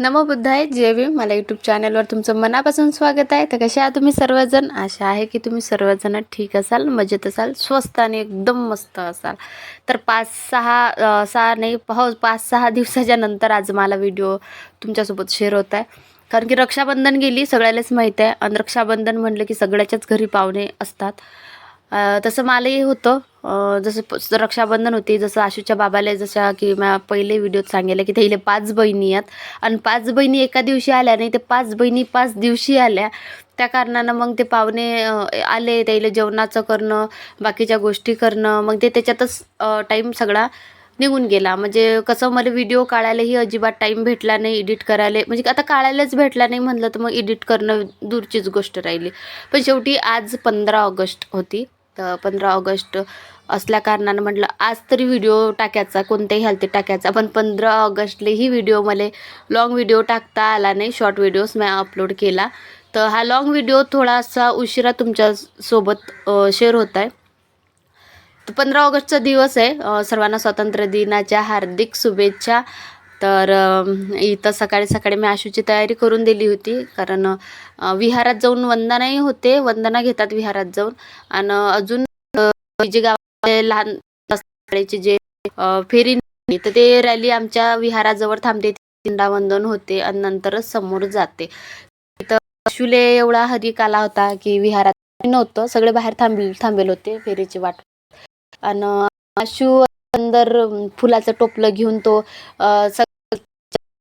नमो बुद्धाय जे भीम. मला यूट्यूब चॅनलवर तुमचं मनापासून स्वागत आहे. तर कशा आहात तुम्ही सर्वजण? आशा आहे की तुम्ही सर्वजण ठीक असाल मजेत असाल स्वस्त आणि एकदम मस्त असाल. तर पाच सहा सहा नाही हो पाच सहा दिवसाच्या नंतर आज मला व्हिडिओ तुमच्यासोबत शेअर होत आहे. कारण की रक्षाबंधन गेली सगळ्यालाच माहीत आहे. आणि रक्षाबंधन म्हणलं की सगळ्याच्याच घरी पाहुणे असतात. तसं मलाही होतं. जसं रक्षाबंधन होती जसं आशूच्या बाबाला जशा की मी पहिले व्हिडिओत सांगितलं की त्याला पाच बहिणी आहेत. आणि पाच बहिणी एका दिवशी आल्या नाही ते पाच बहिणी पाच दिवशी आल्या. त्या कारणानं मग ते पाहुणे आले त्याला जेवणाचं करणं बाकीच्या गोष्टी करणं मग ते त्याच्यातच टाईम सगळा निघून गेला. म्हणजे कसं मला व्हिडिओ काढायलाही अजिबात टाईम भेटला नाही एडिट करायला. म्हणजे आता काढायलाच भेटला नाही म्हणलं तर मग एडिट करणं दूरचीच गोष्ट राहिली. पण शेवटी आज पंधरा ऑगस्ट होती. तर पंधरा ऑगस्ट असल्या कारणानं म्हटलं आज तरी व्हिडिओ टाकायचा कोणत्याही हालतीत टाकायचा. पण पंधरा ऑगस्टलेही व्हिडिओ मला लाँग व्हिडिओ टाकता आला नाही शॉर्ट व्हिडिओज मी अपलोड केला. तर हा लाँग व्हिडिओ थोडासा उशिरा तुमच्यासोबत शेअर होत आहे तर पंधरा ऑगस्टचा दिवस आहे. सर्वांना स्वातंत्र्य दिनाच्या हार्दिक शुभेच्छा. तर इथं सकाळी सकाळी मी आशूची तयारी करून दिली होती. कारण विहारात जाऊन वंदनाही होते. वंदना घेतात विहारात जाऊन. आणि अजून जे गावातले लहान शाळेचे जे फेरी तर ते रॅली आमच्या विहाराजवळ थांबते. वंदन होते आणि नंतरच समोर जाते. तिथं आशूले एवढा हरिक आला होता की विहारात नव्हतं. सगळे बाहेर थांबले थांबेल होते फेरीची वाट. आणि आशू अंदर फुलाचं टोपलं घेऊन तो सग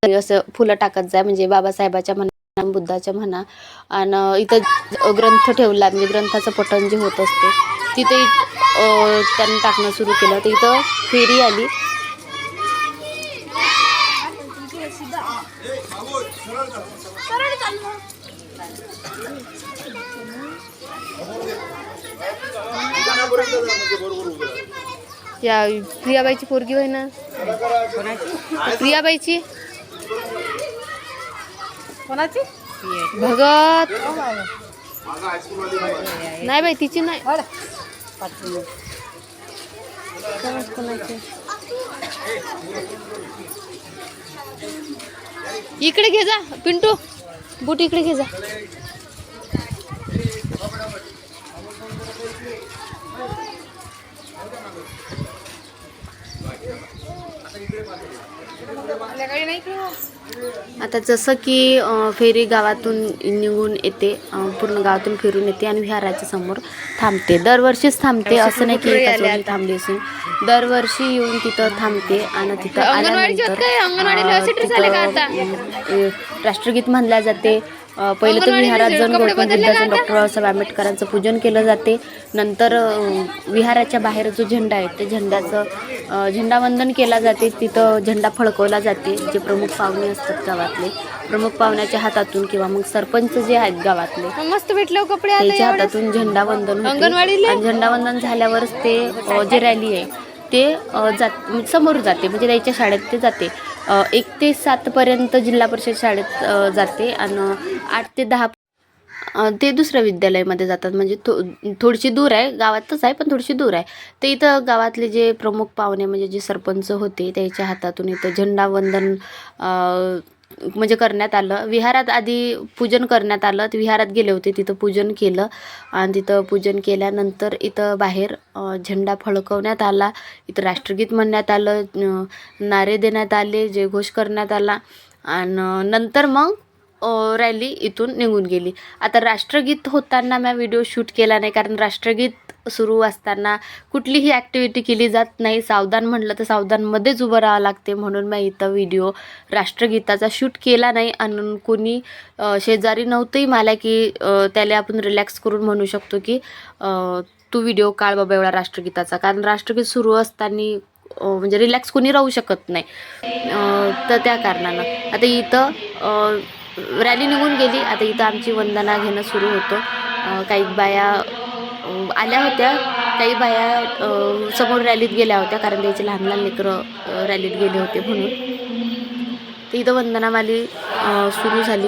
असं फुलं टाकत जाय. म्हणजे बाबासाहेबाच्या म्हणा बुद्धाच्या म्हणा. आणि इथं ग्रंथ ठेवला. म्हणजे ग्रंथाचं पठण जे होत असते तिथे त्यांनी टाकणं सुरू केलं. तर इथं फेरी आली. या प्रियाबाईची पोरगी होय ना? प्रियाबाईची? कोणाची? भगत. नाही बाई तिची नाही. इकडे घे जा पिंटू. बूट इकडे घे जा. आता जसं की फेरी गावातून निघून येते पूर्ण गावातून फिरून येते आणि विहाराच्या समोर थांबते. दरवर्षीच थांबते असं नाही की थांबली असेल. दरवर्षी येऊन तिथं थांबते आणि तिथं आल्यानंतर राष्ट्रगीत म्हणल्या जाते. पहिलं तर विहारात जाऊन गौतम बुद्धाचं डॉक्टर बाबासाहेब आंबेडकरांचं पूजन केलं जाते. नंतर विहाराच्या बाहेर जो झेंडा आहे ते झेंड्याचं झेंडावंदन केला जाते तिथं झेंडा फडकवला जाते जे प्रमुख पाहुणे असतात गावातले. प्रमुख पाहुण्याच्या हातातून किंवा मग सरपंच जे आहेत गावातले मस्त भेटले हो कपडे त्याच्या हातातून झेंडावंदन आणि झेंडावंदन झाल्यावरच ते जे रॅली आहे ते जात समोर जाते म्हणजे त्याच्या शाळेत ते जाते. एक ते सातपर्यंत जिल्हा परिषद शाळेत जाते. आणि आठ ते दहा ते दुसऱ्या विद्यालयामध्ये जातात. म्हणजे थो थोडीशी दूर आहे. गावातच आहे पण थोडीशी दूर आहे. ते इथं गावातले जे प्रमुख पाहुणे म्हणजे जे सरपंच होते त्याच्या हातातून इथं झेंडावंदन म्हणजे करण्यात आलं. विहारात आधी पूजन करण्यात आलं. ते विहारात गेले होते. तिथं पूजन केलं. आणि तिथं पूजन केल्यानंतर इथं बाहेर झेंडा फडकवण्यात आला. इथं राष्ट्रगीत म्हणण्यात आलं. नारे देण्यात आले. जयघोष करण्यात आला. आणि नंतर मग रॅली इथून निघून गेली. आता राष्ट्रगीत होताना मी व्हिडिओ शूट केला नाही कारण राष्ट्रगीत सुरू असताना कुठलीही ॲक्टिव्हिटी केली जात नाही. सावधान म्हटलं तर सावधानमध्येच उभं राहावं लागते म्हणून मी इथं व्हिडिओ राष्ट्रगीताचा शूट केला नाही. आणि कोणी शेजारी नव्हतंही मला की त्याला आपण रिलॅक्स करून म्हणू शकतो की तू व्हिडिओ काढ बाबा एवढा राष्ट्रगीताचा. कारण राष्ट्रगीत सुरू असताना म्हणजे रिलॅक्स कोणी राहू शकत नाही. तर त्या कारणानं. आता इथं रॅली निघून गेली. आता इथं आमची वंदना घेणं सुरू होतं. काही बाया आल्या होत्या. काही बाया समोर रॅलीत गेल्या होत्या कारण त्याचे लहान लहान लेकरं रॅलीत गेले होते म्हणून. तर इथं वंदनामाली सुरू झाली.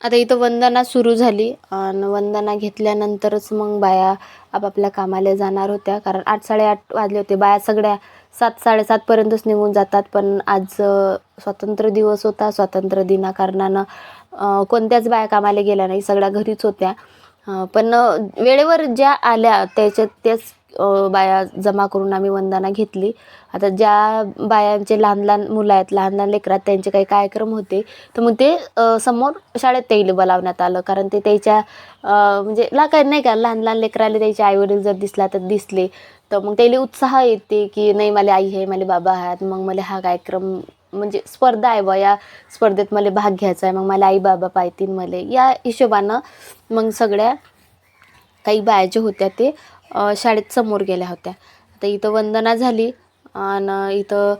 आता इथं वंदना सुरू झाली. आणि वंदना घेतल्यानंतरच मग बाया आपापल्या कामाला जाणार होत्या. कारण आठ साडेआठ वाजले होते. बाया सगळ्या सात साडेसातपर्यंतच निघून जातात. पण आज स्वातंत्र्य दिवस होता. स्वातंत्र्य दिनाकारणानं कोणत्याच बाया कामाला गेल्या नाही. सगळ्या घरीच होत्या. पण वेळेवर ज्या आल्या त्याच्यात त्याच बाया जमा करून आम्ही वंदना घेतली. आता ज्या बायांचे लहान लहान मुलं आहेत लहान लहान लेकरात त्यांचे काही कार्यक्रम होते तर मग ते समोर शाळेत त्याला बोलावण्यात आलं. कारण ते त्याच्या म्हणजे ला काय नाही का लहान लहान लेकराला त्याचे आईवडील जर दिसला तर दिसले. तर मग त्याला उत्साह येते की नाही मला आई आहे मला बाबा आहेत मग मला हा कार्यक्रम म्हणजे स्पर्धा आहे बा या स्पर्धेत मला भाग घ्यायचा आहे मग मला आई बाबा पाहतील मला. या हिशोबानं मग सगळ्या काही बाया ज्या होत्या ते शाळेत समोर गेल्या होत्या. आता इथं वंदना झाली आणि इथं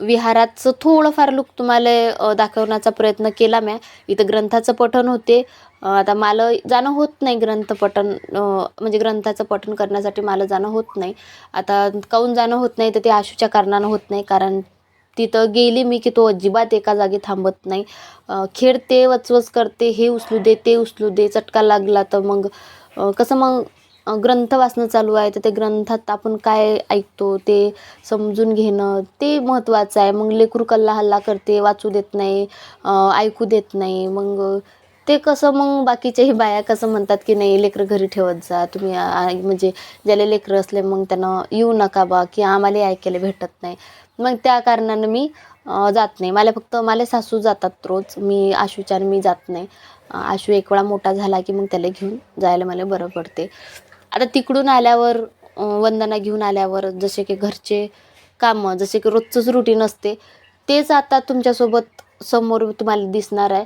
विहाराचं थोडंफार लुक तुम्हाला दाखवण्याचा प्रयत्न केला म्या इथं ग्रंथाचं पठण होते. आता मला जाणं होत नाही ग्रंथ पठण म्हणजे ग्रंथाचं पठण करण्यासाठी मला जाणं होत नाही. आता काऊन जाणं होत नाही? तर ते आशूच्या कारणानं होत नाही. कारण तिथं गेली मी की तो अजिबात एका जागी थांबत नाही. खेळते वचवच करते हे उचलू दे ते उचलू दे चटका लागला तर मग कसं मग ग्रंथ वाचणं चालू आहे तर ते ग्रंथात आपण काय ऐकतो ते समजून घेणं ते महत्त्वाचं आहे. मग लेकरू कल्ला हल्ला करते वाचू देत नाही ऐकू देत नाही. मग ते कसं मग बाकीच्याही बाया कसं म्हणतात की नाही लेकरं घरी ठेवत जा. तुम्ही म्हणजे ज्याला लेकरं असले मग त्यांना येऊ नका बा की आम्हाला ऐकायला भेटत नाही. मग त्या कारणानं मी जात नाही. मला फक्त मला सासू जातात रोज. मी आशूच्या मी जात नाही. आशू एक वेळा मोठा झाला की मग त्याला घेऊन जायला मला बरं पडते. आता तिकडून आल्यावर वंदना घेऊन आल्यावर जसे की घरचे कामं जसे की रोजचंच रुटीन असते तेच आता तुमच्यासोबत समोर तुम्हाला दिसणार आहे.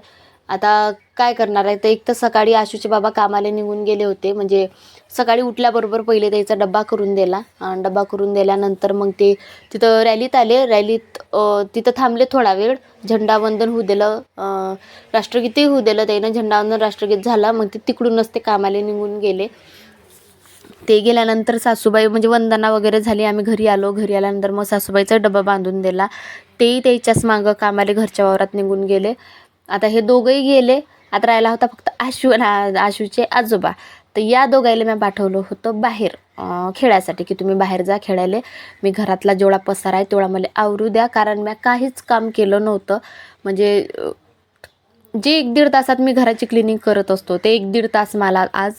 आता काय करणार आहे? तर एक तर सकाळी आशूचे बाबा कामाला निघून गेले होते म्हणजे सकाळी उठल्याबरोबर पहिले त्याचा डब्बा करून दिला. डब्बा करून दिल्यानंतर मग ते तिथं रॅलीत आले. रॅलीत तिथं थांबले थोडा वेळ. झेंडावंदन होऊ दिलं राष्ट्रगीतही होऊ दिलं. त्यानं झेंडावंदन राष्ट्रगीत झाला. मग ते तिकडूनच ते कामाला निघून गेले. ते गेल्यानंतर सासूबाई म्हणजे वंदना वगैरे झाली आम्ही घरी आलो. घरी आल्यानंतर मग सासूबाईचा डबा बांधून दिला. तेही त्याच्याच मागं कामाले घरच्या वावरात निघून गेले. आता हे दोघंही गेले. आता राहिला होता फक्त आशू आशूचे आजोबा. तर या दोघायला मी पाठवलं होतं बाहेर. खेळायसाठी की तुम्ही बाहेर जा खेळायला. मी घरातला जेवढा पसार आहे तेवढा मला आवरू द्या. कारण मी काहीच काम केलं नव्हतं. म्हणजे जे एक दीड तासात मी घराची क्लिनिंग करत असतो ते एक दीड तास मला आज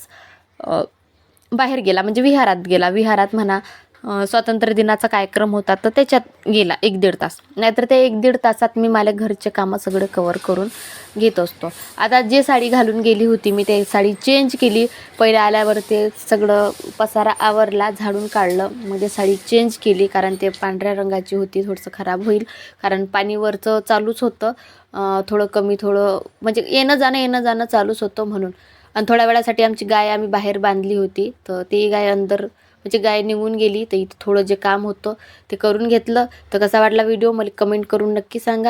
बाहेर गेला म्हणजे विहारात गेला. विहारात म्हणा स्वातंत्र्य दिनाचा कार्यक्रम होता तर त्याच्यात गेला एक दीड तास. नाहीतर ते एक दीड तासात मी मला घरचे कामं सगळे कवर करून घेत असतो. आता जे साडी घालून गेली होती मी ते साडी चेंज केली. पहिले आल्यावर ते सगळं पसारा आवरला झाडून काढलं. मग ते साडी चेंज केली कारण ते पांढऱ्या रंगाची होती थोडंसं खराब होईल. कारण पाणीवरचं चालूच होतं. थोडं कमी थोडं म्हणजे येणं जाणं येणं जाणं चालूच होतं म्हणून. आणि थोड्या वेळासाठी आमची गाय आम्ही बाहेर बांधली होती. तर ती गाय अंदर म्हणजे गाय निघून गेली. तर इथं थोडं जे काम होतं ते करून घेतलं. तर कसा वाटला व्हिडिओ? मला कमेंट करून नक्की सांगा.